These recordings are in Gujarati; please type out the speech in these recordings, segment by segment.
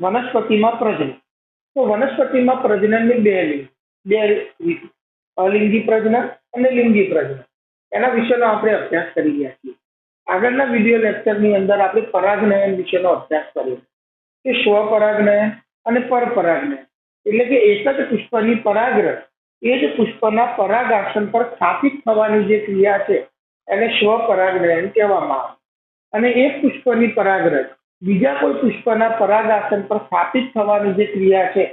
વનસ્પતિમાં પ્રજનન. તો વનસ્પતિમાં પ્રજનનની બે રીત બે રીત. અલિંગી પ્રજનન અને લિંગી પ્રજનન. એના વિશેનો આપણે અભ્યાસ કરી રહ્યા છીએ. આગળના વીડિયો લેક્ચરની અંદર આપણે પરાગનયન વિશેનો અભ્યાસ કર્યો. કે સ્વપરાગનયન અને પરપરાગનયન. એટલે કે એક જ પુષ્પની પરાગરસ એ જ પુષ્પના પરાગાસન પર સ્થાપિત થવાની જે ક્રિયા છે, એને સ્વપરાગનયન કહેવામાં આવે. અને એક પુષ્પની પરાગરસ બીજા કોઈ પુષ્પના પરાગાસન પર સ્થાપિત થવાની જે ક્રિયા છે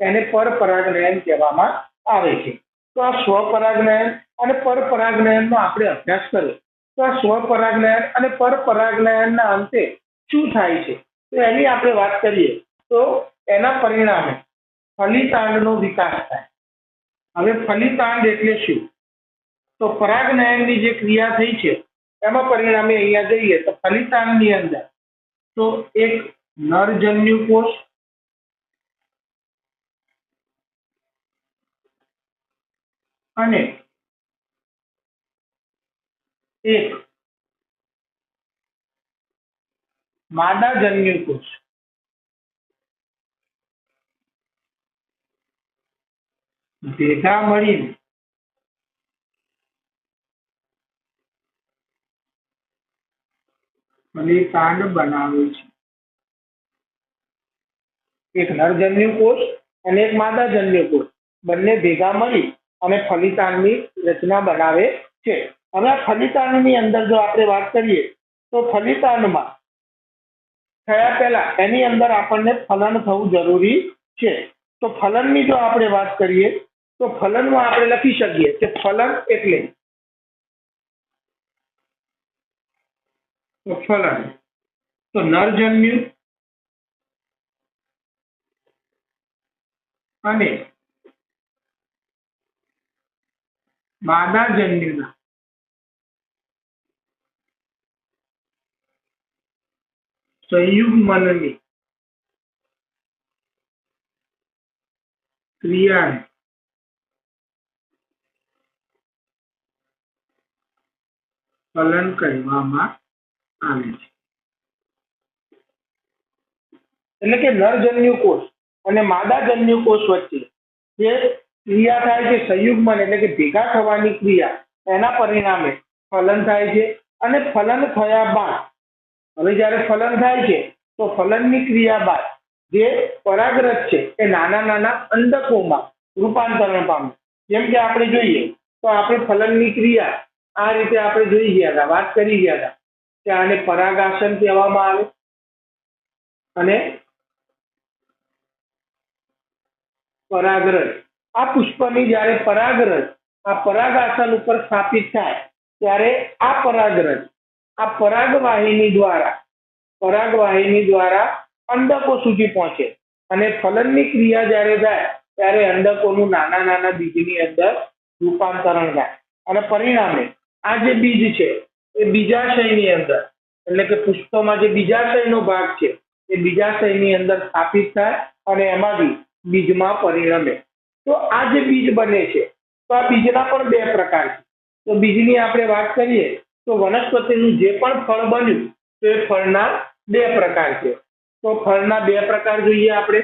તેને પરપરાગનયન કહેવામાં આવે છે. તો આ સ્વપરાગનયન અને પરપરાગનયનનો આપણે અભ્યાસ કર્યો. તો આ સ્વપરાગનયન અને પરપરાગનયનના અંતે શું થાય છે? તો એની આપણે વાત કરીએ, તો એના પરિણામે ફલિતાંડનો વિકાસ થાય. હવે ફલિતાંડ એટલે શું? તો પરાગનયનની જે ક્રિયા થઈ છે, એમાં પરિણામે અહીંયા જઈએ તો ફલિતાંડની અંદર તો એક નરજન્યુ કોષ અને એક માદાજન્યુ કોષ. ભેગા મળીને ફલિતાંડ બનાવે છે. એક નરજન્યુ કોષ અને એક માદાજન્યુ કોષ. બંને ભેગા મળી અને ફલિતાંડની રચના બનાવે છે. હવે આ ફલિતાંડની અંદર જો આપણે વાત કરીએ, તો ફલિતાંડમાં થયા પહેલા એની અંદર આપણને ફલન થવું જરૂરી છે. તો ફલનની જો આપણે વાત કરીએ, તો ફલનમાં આપણે લખી શકીએ કે ફલન એટલે તો ફલન તો નરજન્યુ અને માદાજન્યુના સંયુગ્મનની ક્રિયાને ફલન કહેવામાં આવે છે એટલે કે નરજન્યુ કોષ અને માદાજન્યુ કોષ વચ્ચે જે ક્રિયા થાય છે સંયુગ્મન એટલે કે ભેગા થવાની ક્રિયા, એના પરિણામે ફલન થાય છે અને ફલન થયા બાદ, હવે જ્યારે ફલન થાય છે, તો ફલનની ક્રિયા બાદ જે પરાગરજ છે એ નાના નાના અંડકોમાં રૂપાંતરણ પામે. જેમ કે આપણે જોઈએ, તો આપણે ફલનની ક્રિયા આ રીતે આપણે જોઈ ગયા હતા, વાત કરી ગયા હતા. કે પરાગાસન કહેવામાં આવે. અને પરાગરજ. આ પુષ્પની જ્યારે પરાગરજ આ પરાગાસન ઉપર સ્થાપિત થાય, ત્યારે આ પરાગરજ, આ પરાગવાહિની દ્વારા પરાગવાહિની દ્વારા અંડકો સુધી પહોંચે. અને ફલનની ક્રિયા જ્યારે થાય, ત્યારે અંડકોનું નાના નાના બીજની અંદર રૂપાંતરણ થાય. અને પરિણામે આ જે બીજ છે એ બીજાશયની અંદર. એટલે કે પુષ્પમાં જે બીજાશયનો ભાગ છે, એ બીજાશયની અંદર સ્થાપિત થાય અને એમાંથી બીજમાં પરિણમે. તો આ જે બીજ બને છે, તો આ બીજના પણ બે પ્રકાર છે. તો બીજની આપણે વાત કરીએ, તો વનસ્પતિનું જે પણ ફળ બન્યું, તો એ ફળના બે પ્રકાર છે. તો ફળના બે પ્રકાર જોઈએ આપણે.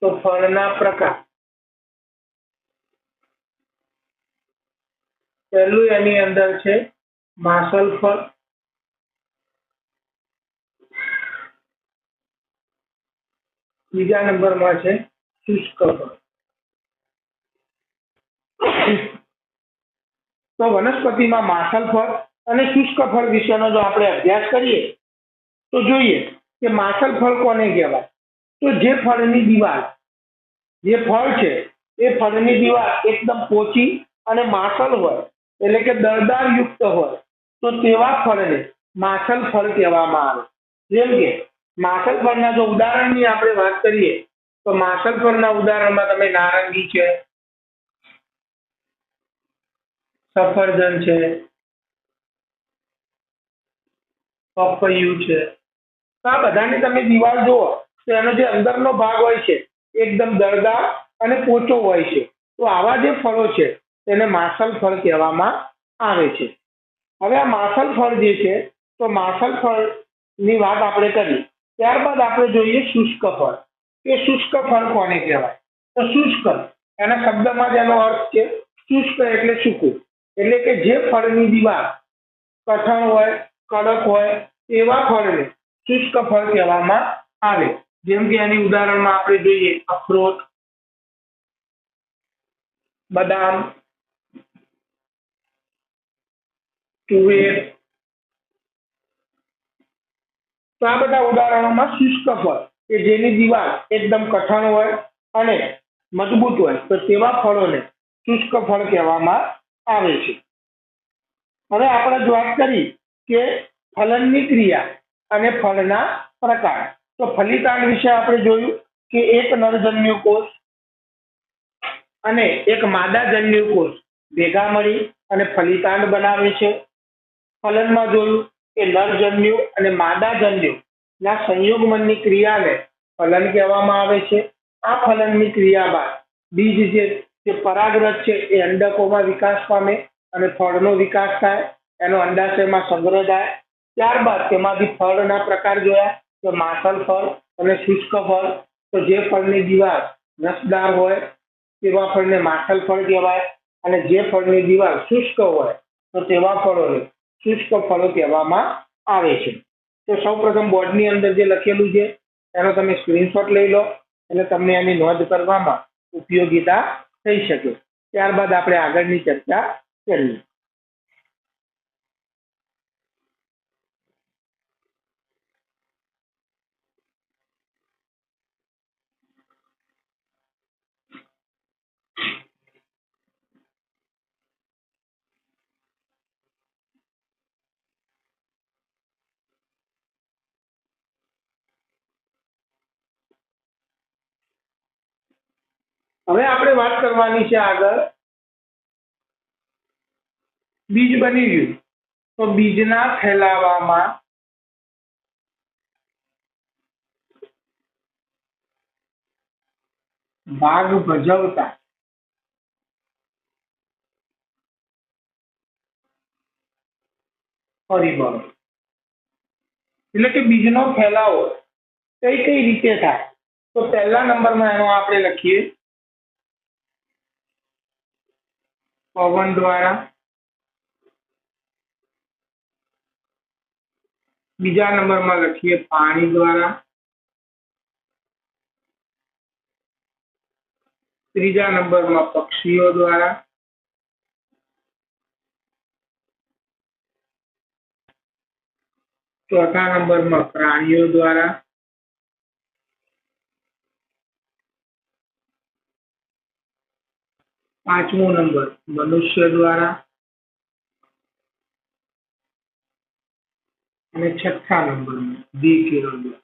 તો ફળના પ્રકાર. પહેલું એની અંદર છે માસલ ફળ. બીજા નંબરમાં છે શુષ્ક ફળ. તો વનસ્પતિમાં માસલ ફળ અને શુષ્ક ફળ વિશેનો જો આપણે અભ્યાસ કરીએ, તો જોઈએ કે માસલ ફળ કોને કહેવાય? તો જે ફળની દિવાલ, જે ફળ છે, એ ફળની દિવાલ એકદમ પોચી અને માસલ હોય. એટલે કે દળદાર યુક્ત હોય, તો તેવા ફળને માછલ ફળ કહેવામાં આવે. જેમ કે માછલ ફળના જો ઉદાહરણની આપણે વાત કરીએ, તો માછલ ફળના ઉદાહરણમાં તમે નારંગી છે, સફરજન છે, પપૈયું છે, તો આ બધાની તમે દિવાલ જુઓ, તો એનો જે અંદરનો ભાગ હોય છે એકદમ દળદાર અને પોચો હોય છે. તો આવા જે ફળો છે તેને માસલ ફળ કહેવામાં આવે છે. હવે આ માસલ ફળ જે છે, તો માસલ ફળની વાત આપણે કરી. ત્યારબાદ આપણે જોઈએ શુષ્ક ફળ. કે શુષ્ક ફળ કોને કહેવાય? તો શુષ્ક, એના શબ્દમાં જ એનો અર્થ છે શુષ્ક એટલે સૂકું. એટલે કે જે ફળની દીવાલ, કઠણ હોય, કડક હોય, એવા ફળને શુષ્ક ફળ કહેવામાં આવે. જેમ કે એની ઉદાહરણમાં આપણે જોઈએ અખરોટ, બદામ તુવેર તો આ બધા ઉદાહરણોમાં શુષ્ક ફળ, કે જેની દિવાલ એકદમ કઠણ હોય અને મજબૂત હોય, તો તેવા ફળોને શુષ્ક ફળ કહેવામાં આવે છે. હવે આપણે વાત કરી કે ફલનની ક્રિયા અને ફળના પ્રકાર. તો ફલિતાંડ વિશે આપણે જોયું કે એક નરજન્યુ કોષ અને એક માદાજન્યુ કોષ ભેગા મળી અને ફલિતાંડ બનાવે છે. ફલનમાં જોયું કે નરજન્યુ અને માદાજન્યુ ના સંયોગમનની ક્રિયાને ફલન કહેવામાં આવે છે. આ ફલનની ક્રિયા બાદ બીજ જે જે પરાગરજ છે એ અંડકોમાં વિકાસ પામે અને ફળનો વિકાસ થાય, એનો અંડાશયમાં સંગ્રહ થાય. ત્યારબાદ તેમાંથી ફળના પ્રકાર જોયા, તો માસલ ફળ અને શુષ્ક ફળ. તો જે ફળની દીવાલ રસદાર હોય, તેવા ફળને માસલ ફળ કહેવાય. અને જે ફળની દીવાલ શુષ્ક હોય, તો તેવા ફળોને શુષ્ક ફળો કહેવામાં આવે છે. તો સૌપ્રથમ બોર્ડની અંદર જે લખેલું છે, એનો તમે સ્ક્રીનશોટ લઈ લો એટલે તમને એની નોંધ કરવામાં ઉપયોગીતા થઈ શકે. ત્યારબાદ આપણે આગળની ચર્ચા કરીએ. હવે આપણે વાત કરવાની છે આગળ. બીજ બની ગયું. તો બીજના ફેલાવામાં ભાગ ભજવતા પરિબળો. એટલે કે બીજનો ફેલાવો કઈ કઈ રીતે થાય? તો પહેલા નંબરમાં એનો આપણે લખીએ. પવન દ્વારા બીજા નંબરમાં લખીએ પાણી દ્વારા ત્રીજા નંબરમાં પક્ષીઓ દ્વારા ચોથા નંબરમાં પ્રાણીઓ દ્વારા પાંચમો નંબર, મનુષ્ય દ્વારા અને છઠ્ઠા નંબરમાં ડી કિરણ. દ્વારા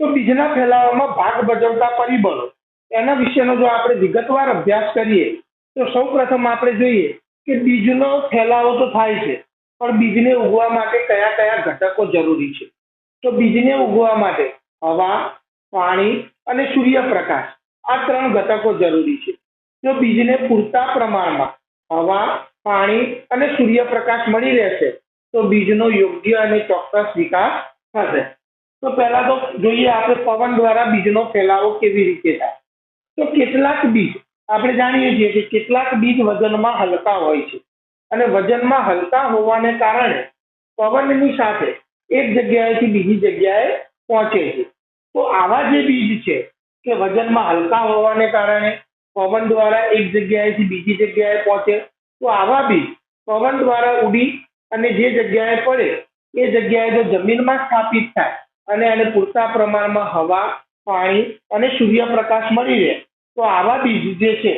તો બીજના ફેલાવામાં ભાગ ભજવતા પરિબળો. એના વિશેનો જો આપણે વિગતવાર અભ્યાસ કરીએ, તો સૌ પ્રથમ આપણે જોઈએ કે બીજનો ફેલાવો તો થાય છે, પણ બીજને ઉગવા માટે કયા કયા ઘટકો જરૂરી છે? તો બીજને ઉગવા માટે હવા, પાણી અને સૂર્યપ્રકાશ. આ ત્રણ ઘટકો જરૂરી છે. જો બીજને પૂરતા પ્રમાણમાં હવા, પાણી અને સૂર્યપ્રકાશ મળી રહેશે, તો બીજનો યોગ્ય અને ચોક્કસ વિકાસ થશે. તો પહેલા તો જોઈએ આપણે પવન દ્વારા બીજનો ફેલાવો કેવી રીતે થાય. તો કેટલાક બીજ, આપણે જાણીએ છીએ કે કેટલાક બીજ વજનમાં હલકા હોય છે. અને વજનમાં હલકા હોવાને કારણે પવનની સાથે એક જગ્યાએથી બીજી જગ્યાએ પહોંચે છે. તો આવા જે બીજ છે કે વજનમાં હલકા હોવાને કારણે પવન દ્વારા એક જગ્યાએથી બીજી જગ્યાએ પહોંચે, તો આવા બીજ પવન દ્વારા ઉડી અને જે જગ્યાએ પડે, એ જગ્યાએ જો જમીનમાં સ્થાપિત થાય અને એને પૂરતા પ્રમાણમાં હવા, પાણી અને સૂર્યપ્રકાશ મળી રહે, તો આવા બીજ જે છે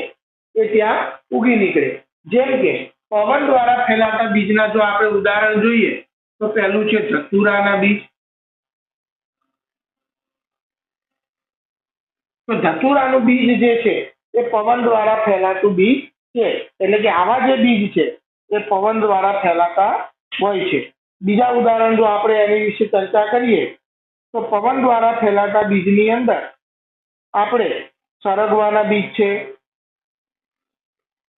એ ત્યાં ઉગી નીકળે. જેમ કે પવન દ્વારા ફેલાતા બીજના જો આપણે ઉદાહરણ જોઈએ, તો પહેલું છે ધતુરાના બીજ તો ધતુરાનું બીજ જે છે, એ પવન દ્વારા ફેલાતું બીજ છે. એટલે કે આવા જે બીજ છે, એ પવન દ્વારા ફેલાતા હોય છે. બીજા ઉદાહરણ જો આપણે એની વિશે ચર્ચા કરીએ, તો પવન દ્વારા ફેલાતા બીજની અંદર આપણે સરગવાના બીજ છે,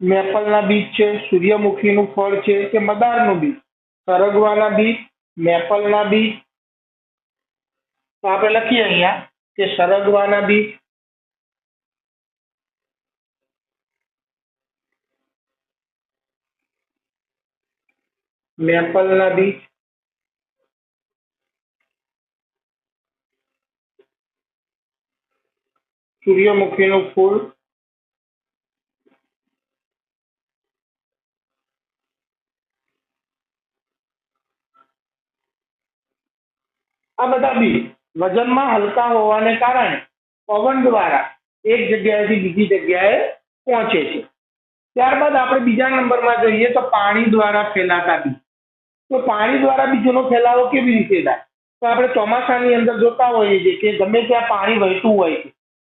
મેપલના બીજ છે, સૂર્યમુખીનું ફળ છે કે મદારનું બીજ. સરગવાના બીજ, મેપલના બીજ. તો આપણે લખીએ અહીંયા કે સરગવાના બીજ મેપલના બીજ. સૂર્યમુખીનું ફૂલ. આ બધા બીજ વજનમાં હલકા હોવાને કારણે પવન દ્વારા એક જગ્યાએથી બીજી જગ્યાએ પહોંચે છે. ત્યારબાદ આપણે બીજા નંબરમાં જોઈએ તો પાણી દ્વારા ફેલાતા બીજ. તો પાણી દ્વારા બીજોનો ફેલાવો કેવી રીતે થાય? તો આપણે ચોમાસાની અંદર જોતા હોઈએ છીએ કે ગમે ત્યાં પાણી વહેતું હોય છે.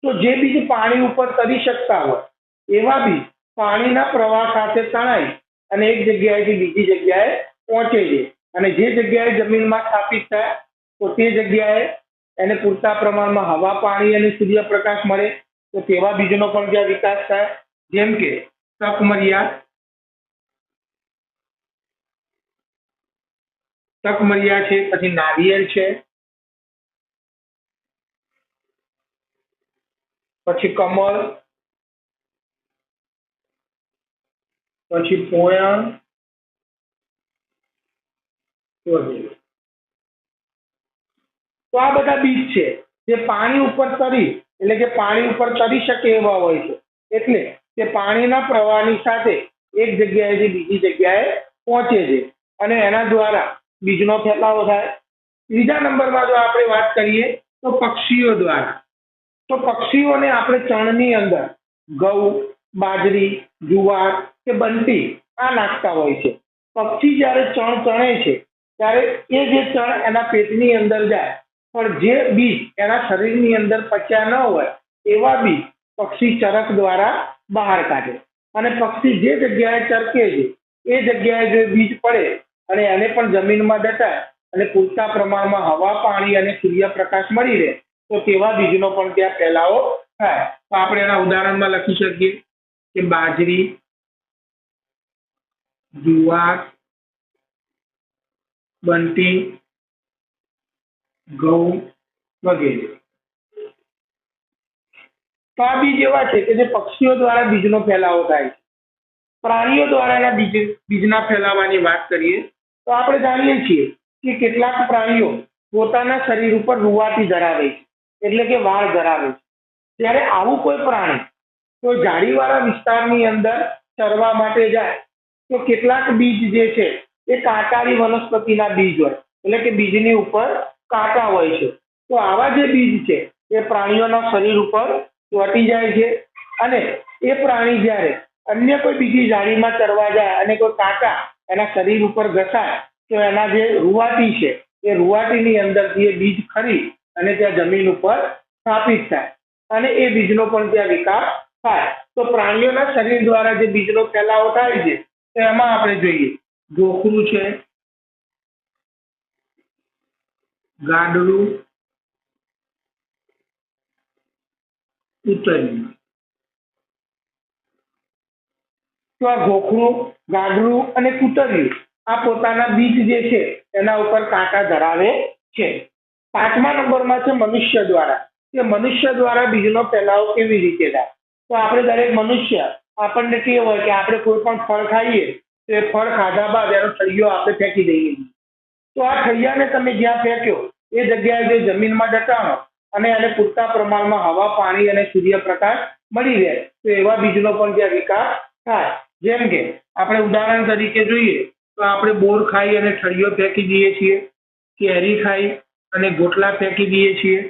તો જે બીજ પાણી ઉપર તરી શકતા હોય, એવા બીજ પાણીના પ્રવાહ સાથે તણાઈ અને એક જગ્યાએથી બીજી જગ્યાએ પહોંચે છે. અને જે જગ્યાએ જમીનમાં સ્થાપિત થાય, તો તે જગ્યાએ એને પૂરતા પ્રમાણમાં હવા, પાણી અને સૂર્યપ્રકાશ મળે, તો તેવા બીજનો પણ જ્યાં વિકાસ થાય. જેમ કે તકમરિયા તકમરિયા છે, પછી નારિયેળ છે, પછી કમળ, પછી પોયણ તો આ બધા બીજ છે, જે પાણી ઉપર તરી, એટલે કે પાણી ઉપર તરી શકે એવા હોય છે. એટલે તે પાણીના પ્રવાહની સાથે એક જગ્યાએથી બીજી જગ્યાએ પહોંચે છે. અને એના દ્વારા બીજનો ફેલાવો થાય ત્રીજા નંબરમાં જો આપણે વાત કરીએ તો પક્ષીઓ દ્વારા. તો પક્ષીઓને આપણે ચણની અંદર ઘઉં બાજરી, જુવાર કે બંટી આ નાખતા હોય છે. પક્ષી જ્યારે ચણ ચણે છે, ત્યારે એ જે ચણ એના પેટની અંદર જાય, પણ જે બીજ એના શરીરની અંદર પચ્યા ન હોય, એવા બીજ પક્ષી ચરક દ્વારા બહાર કાઢે. અને પક્ષી જે જગ્યાએ ચરકે છે, એ જગ્યાએ જે બીજ પડે અને એને પણ જમીનમાં દટાય અને પૂરતા પ્રમાણમાં હવા, પાણી અને સૂર્યપ્રકાશ મળી રહે, તો તેવા બીજનો પણ ત્યાં ફેલાવો થાય. તો આપણે એના ઉદાહરણમાં લખી શકીએ કે બાજરી, જુવાર, બંટી, ઘઉં વગેરે. તો આ બીજ એવા છે કે જે પક્ષીઓ દ્વારા બીજનો ફેલાવો થાય છે. પ્રાણીઓ દ્વારા એના બીજ, બીજના ફેલાવાની વાત કરીએ તો આપણે જાણીએ છીએ કે કેટલાક પ્રાણીઓ પોતાના શરીર ઉપર રૂવાટી ધરાવે છે, એટલે કે વાળ ધરાવે છે. ત્યારે આવું કોઈ પ્રાણી તો ઝાડીવાળા વિસ્તારની અંદર ચરવા માટે જાય, તો કેટલાક બીજ જે છે એ કાંટાળી વનસ્પતિના બીજ હોય, એટલે કે બીજની ઉપર કાંટા હોય છે. તો આવા જે બીજ છે એ પ્રાણીઓના શરીર ઉપર ચોંટી જાય છે અને એ પ્રાણી જ્યારે અન્ય કોઈ બીજી ઝાડીમાં ચરવા જાય અને કોઈ કાંટા એના શરીર ઉપર ઘસાય, તો એના જે રૂવાટી છે, એ રૂવાટીની અંદરથી એ બીજ ખરી અને ત્યાં જમીન ઉપર સ્થાપિત થાય અને એ બીજનો પણ ત્યાં વિકાસ થાય. તો પ્રાણીઓના શરીર દ્વારા જે બીજનો ફેલાવો થાય છે, તો એમાં આપણે જોઈએ, ગોખરું છે ગાડલું ઉતર્યું આ ગોખરું ગાગરું અને કૂતર્યું. આ પોતાના બીજ જે છે, એના ઉપર કાંટા ધરાવે છે. પાંચમા નંબરમાં છે મનુષ્ય દ્વારા. કે મનુષ્ય દ્વારા બીજનો ફેલાવો કેવી રીતે થાય? તો આપણે દરેક મનુષ્ય, આપણને કેવું હોય કે આપણે કોઈ પણ ફળ ખાઈએ, તો એ ફળ ખાધા બાદ એનો થૈયો આપણે ફેંકી દઈએ. તો આ થૈયાને તમે જ્યાં ફેંક્યો, એ જગ્યાએ જે જમીનમાં દટાણો અને એને પૂરતા પ્રમાણમાં હવા, પાણી અને સૂર્યપ્રકાશ મળી રહે, તો એવા બીજનો પણ જ્યાં વિકાસ થાય. જેમ કે આપણે ઉદાહરણ તરીકે જોઈએ, તો આપણે બોર ખાઈ અને ઠળિયો ફેંકી દઈએ છીએ, કેરી ખાઈ અને ગોટલા ફેંકી દઈએ છીએ,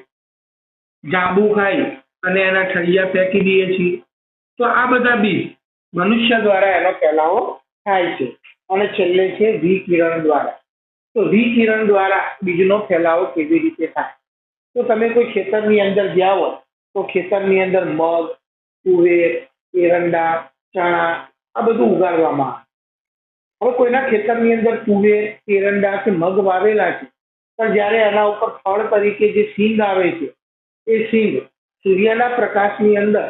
જાંબુ ખાઈ અને એના ઠળિયા ફેંકી દઈએ છીએ. તો આ બધા બીજ મનુષ્ય દ્વારા એનો ફેલાવો થાય છે અને છેલ્લે છે વિકિરણ દ્વારા. તો વિકિરણ દ્વારા બીજનો ફેલાવો કેવી રીતે થાય? તો તમે કોઈ ખેતરની અંદર હોય, તો ખેતરની અંદર મગ, તુવેર, એરંડા, ચણા આ બધું ઉગાડવામાં આવે. હવે કોઈના ખેતરની અંદર તુવેર એરંડા કે મગ વાવેલા છે, પણ જ્યારે એના ઉપર ફળ તરીકે જે સિંગ આવે છે, એ સિંગ સૂર્યના પ્રકાશની અંદર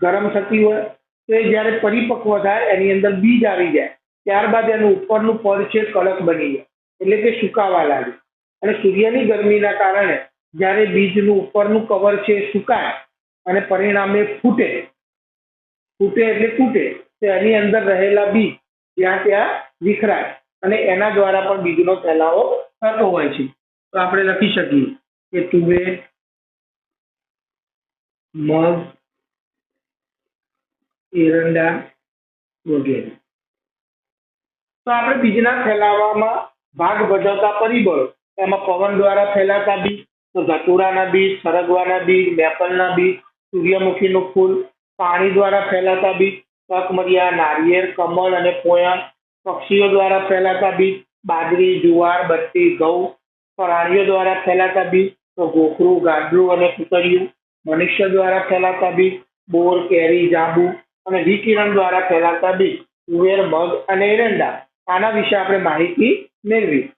ગરમ થતી હોય, તો એ જ્યારે પરિપક્વ થાય, એની અંદર બીજ આવી જાય, ત્યારબાદ એનું ઉપરનું પડ છે કડક બની જાય, એટલે કે સુકાવા લાગે. અને સૂર્યની ગરમીના કારણે જ્યારે બીજનું ઉપરનું કવર છે સુકાય, અને પરિણામે ફૂટે. ફૂટે એટલે તૂટે. તો એની અંદર રહેલા બી ત્યાં ત્યાં વિખરાય. અને એના દ્વારા પણ બીજનો ફેલાવો થતો હોય છે. તો આપણે લખી શકીએ કે તુવેર મગ, એરંડા વગેરે. તો આપણે બીજના ફેલાવામાં ભાગ ભજવતા પરિબળો, એમાં પવન દ્વારા ફેલાતા બીજ તો ધતુરાના બીજ સરગવાના બીજ મેપલના બીજ સૂર્યમુખીનું ફૂલ, પાણી દ્વારા ફેલાતા બીજ તકમરિયા નારિયેળ, કમળ અને પોયા પક્ષીઓ દ્વારા ફેલાતા બીજ, બાજરી, જુવાર, બત્તી, ઘઉં. પ્રાણીઓ દ્વારા ફેલાતા બીજ ગોખરું ગાડલું અને કુતરિયું મનુષ્ય દ્વારા ફેલાતા બીજ, બોર, કેરી, જાંબુ અને વિકિરણ દ્વારા ફેલાતા બીજ, તુવેર, મગ અને એરંડા. આના વિશે આપણે માહિતી મેળવી